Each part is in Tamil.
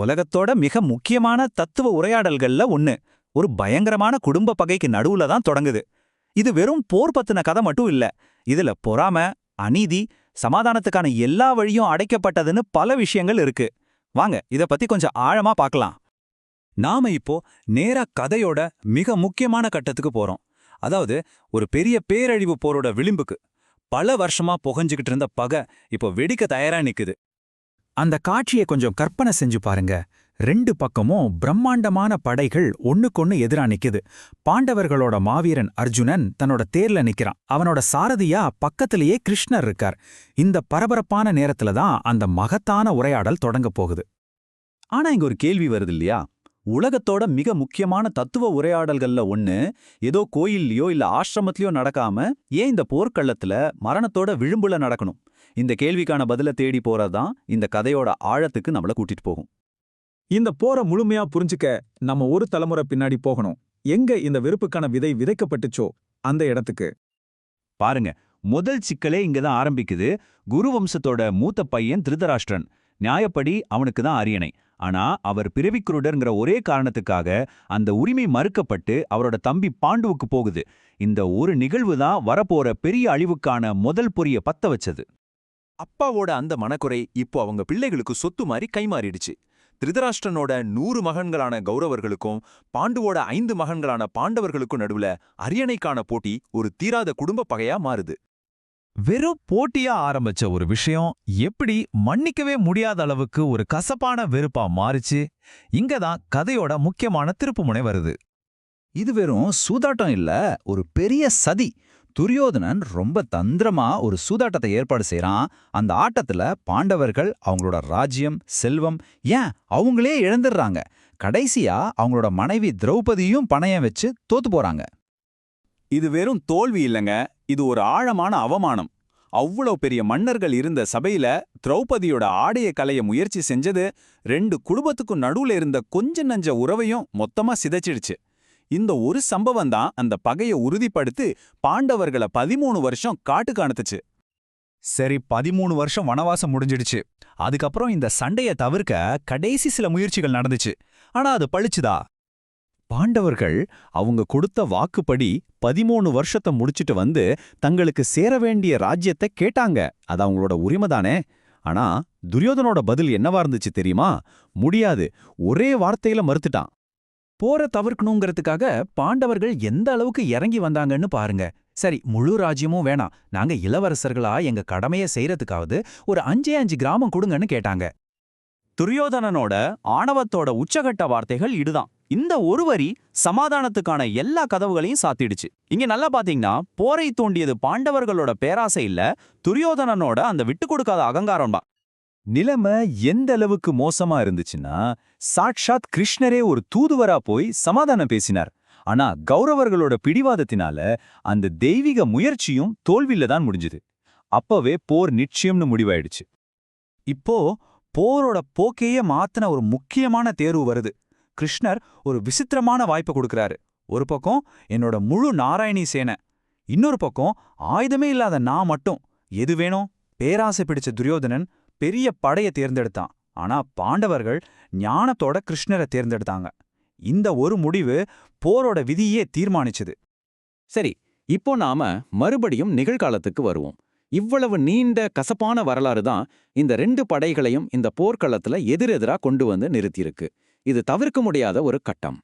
உலகத்தோட மிக முக்கியமான தத்துவ உரையாடல்கள்ல ஒண்ணு. ஒரு பயங்கரமான குடும்ப பகைக்கு நடுவுல தான் தொடங்குது. இது வெறும் போர் பத்தின கதை மட்டும் இல்ல. இதுல பொறாம அநீதி சமாதானத்துக்கான எல்லா வழியும் அடைக்கப்பட்டதுன்னு பல விஷயங்கள் இருக்கு. வாங்க இத பத்தி கொஞ்சம் ஆழமா பார்க்கலாம் நாம இப்போ நேரா கதையோட மிக முக்கியமான கட்டத்துக்கு போறோம். அதாவது ஒரு பெரிய பேரழிவு போரோட விளிம்புக்கு. பல வருஷமா புகஞ்சுகிட்டு இருந்த பகை இப்போ வெடிக்க தயாரா நிக்குது. அந்த காட்சியை கொஞ்சம் கற்பனை செஞ்சு பாருங்க. ரெண்டு பக்கமும் பிரம்மாண்டமான படைகள் ஒன்னுக்கொன்னு எதிரா நிக்குது. பாண்டவர்களோட மாவீரன் அர்ஜுனன் தன்னோட தேர்ல நிக்கிறான். அவனோட சாரதியா பக்கத்திலேயே கிருஷ்ணர் இருக்கார். இந்த பரபரப்பான நேரத்துல தான் அந்த மகத்தான உரையாடல் தொடங்க போகுது. ஆனா இங்க ஒரு கேள்வி வருது இல்லையா? உலகத்தோட மிக முக்கியமான தத்துவ உரையாடல்கள்ல ஒண்ணு ஏதோ கோயில்லையோ இல்ல ஆசிரமத்திலயோ நடக்காம ஏன் இந்த போர்க்களத்துல மரணத்தோட விழும்புல நடக்கணும்? இந்த கேள்விக்கான பதில தேடி போறதுதான் இந்த கதையோட ஆழத்துக்கு நம்மள கூட்டிட்டு போகும். இந்த போரை முழுமையா புரிஞ்சுக்க நம்ம ஒரு தலைமுறை பின்னாடி போகணும். எங்க இந்த வெறுப்புக்கான விதை விதைக்கப்பட்டுச்சோ அந்த இடத்துக்கு. பாருங்க முதல் சிக்கலே இங்க தான் ஆரம்பிக்குது. குரு வம்சத்தோட மூத்த பையன் திருதராஷ்டிரன். நியாயப்படி அவனுக்கு தான் அரியணை. ஆனா அவர் பிறவிக்குருடர்ங்கிற ஒரே காரணத்துக்காக அந்த உரிமை மறுக்கப்பட்டு அவரோட தம்பி பாண்டுவுக்கு போகுது. இந்த ஒரு நிகழ்வு தான் வரப்போற பெரிய அழிவுக்கான முதல் பொரிய பத்த வச்சது. அப்பாவோட அந்த மனக்குறை இப்போ அவங்க பிள்ளைகளுக்கு சொத்து மாதிரி கைமாறிடுச்சு. திருதராஷ்டிரனோட நூறு மகன்களான கௌரவர்களுக்கும் பாண்டுவோட ஐந்து மகன்களான பாண்டவர்களுக்கும் நடுவுல அரியணைக்கான போட்டி ஒரு தீராத குடும்ப பகையா மாறுது. வெறும் போட்டியா ஆரம்பிச்ச ஒரு விஷயம் எப்படி மன்னிக்கவே முடியாத அளவுக்கு ஒரு கசப்பான வெறுப்பா மாறிச்சு இங்கதான் கதையோட முக்கியமான திருப்புமுனை வருது. இது வெறும் சூதாட்டம் இல்ல ஒரு பெரிய சதி. துரியோதனன் ரொம்ப தந்திரமா ஒரு சூதாட்டத்தை ஏற்பாடு செய்றான். அந்த ஆட்டத்துல பாண்டவர்கள் அவங்களோட ராஜ்யம் செல்வம் ஏன் அவங்களே இழந்துடுறாங்க? கடைசியா அவங்களோட மனைவி திரௌபதியும் பணயம் வச்சு தோத்து போறாங்க. இது வெறும் தோல்வி இல்லைங்க இது ஒரு ஆழமான அவமானம். அவ்வளோ பெரிய மன்னர்கள் இருந்த சபையில திரௌபதியோட ஆடைய கலைய முயற்சி செஞ்சது ரெண்டு குடும்பத்துக்கும் நடுவுல இருந்த கொஞ்ச நஞ்ச உறவையும் மொத்தமா சிதைச்சிடுச்சு. இந்த ஒரு சம்பவம் தான் அந்த பகைய உறுதிப்படுத்தி பாண்டவர்களை பதிமூணு வருஷம் காட்டுக்கு அனுத்துச்சு சரி பதிமூணு வருஷம் வனவாசம் முடிஞ்சிடுச்சு. அதுக்கப்புறம் இந்த சண்டைய தவிர்க்க கடைசி சில முயற்சிகள் நடந்துச்சு. ஆனா அது பழிச்சுதா? பாண்டவர்கள் அவங்க கொடுத்த வாக்குப்படி பதிமூணு வருஷத்தை முடிச்சிட்டு வந்து தங்களுக்கு சேர வேண்டிய ராஜ்யத்தை கேட்டாங்க. அது அவங்களோட உரிமை தானே. ஆனா துரியோதனோட பதில் என்னவா இருந்துச்சு தெரியுமா? முடியாது. ஒரே வார்த்தையில மறுத்துட்டான். போற தவிர்க்கணுங்கிறதுக்காக பாண்டவர்கள் எந்த அளவுக்கு இறங்கி வந்தாங்கன்னு பாருங்க. சரி முழு ராஜ்யமும் வேணாம். நாங்க இளவரசர்களா எங்க கடமையை செய்யறதுக்காவது ஒரு அஞ்சே அஞ்சு கிராமம் கொடுங்கன்னு கேட்டாங்க. துரியோதனனோட ஆணவத்தோட உச்சகட்ட வார்த்தைகள் இதுதான். இந்த ஒரு வரி சமாதானத்துக்கான எல்லா கதவுகளையும் சாத்திடுச்சு. இங்க நல்லா பாத்தீங்கன்னா போரை தூண்டியது பாண்டவர்களோட பேராசை இல்ல துரியோதனனோட அந்த விட்டு கொடுக்காத அகங்காரம் தான். நிலைமை எந்த அளவுக்கு மோசமா இருந்துச்சுன்னா சாட்சாத் கிருஷ்ணரே ஒரு தூதுவரா போய் சமாதானம் பேசினார். ஆனா கௌரவர்களோட பிடிவாதத்தினால அந்த தெய்வீக முயற்சியும் தோல்வியில தான் முடிஞ்சுது. அப்பவே போர் நிச்சயம்னு முடிவாயிடுச்சு. இப்போ போரோட போக்கையே மாத்தின ஒரு முக்கியமான தேர்வு வருது. கிருஷ்ணர் ஒரு விசித்திரமான வாய்ப்பு கொடுக்கறாரு. ஒரு பக்கம் என்னோட முழு நாராயணி சேனை இன்னொரு பக்கம் ஆயுதமே இல்லாத நான் மட்டும். எது வேணும்? பேராசை பிடிச்ச துரியோதனன் பெரிய படைய தேர்ந்தெடுத்தான். ஆனா பாண்டவர்கள் ஞானத்தோட கிருஷ்ணரை தேர்ந்தெடுத்தாங்க. இந்த ஒரு முடிவு போரோட விதியே தீர்மானிச்சது. சரி இப்போ நாம மறுபடியும் நிகழ்காலத்துக்கு வருவோம். இவ்வளவு நீண்ட கசப்பான வரலாறு தான் இந்த ரெண்டு படைகளையும் இந்த போர்க்களத்துல எதிரெதிரா கொண்டு வந்து நிறுத்தியிருக்கு. இது தவிர்க்க முடியாத ஒரு கட்டம்.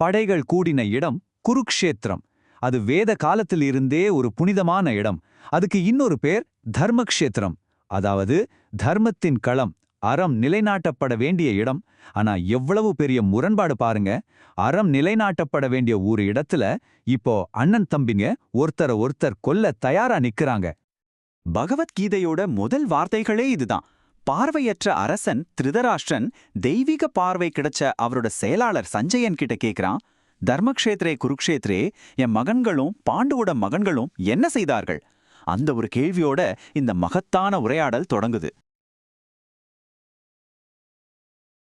படைகள் கூடின இடம் குருக்ஷேத்திரம். அது வேத காலத்திலிருந்தே ஒரு புனிதமான இடம். அதுக்கு இன்னொரு பேர் தர்மக்ஷேத்திரம். அதாவது தர்மத்தின் களம் அறம் நிலைநாட்டப்பட வேண்டிய இடம். ஆனா எவ்வளவு பெரிய முரண்பாடு பாருங்க. அறம் நிலைநாட்டப்பட வேண்டிய ஒரு இடத்துல இப்போ அண்ணன் தம்பிங்க ஒருத்தர ஒருத்தர் கொல்ல தயாரா நிக்கறாங்க. பகவத்கீதையோட முதல் வார்த்தைகளே இதுதான். பார்வையற்ற அரசன் திருதராஷ்டிரன் தெய்வீக பார்வை கிடைச்ச அவரோட செயலாளர் சஞ்சயன் கிட்ட கேக்குறான் தர்மக்ஷேத்ரே குருக்ஷேத்ரே என் மகன்களும் பாண்டுவோட மகன்களும் என்ன செய்தார்கள்? அந்த ஒரு கேள்வியோட இந்த மகத்தான உரையாடல் தொடங்குது.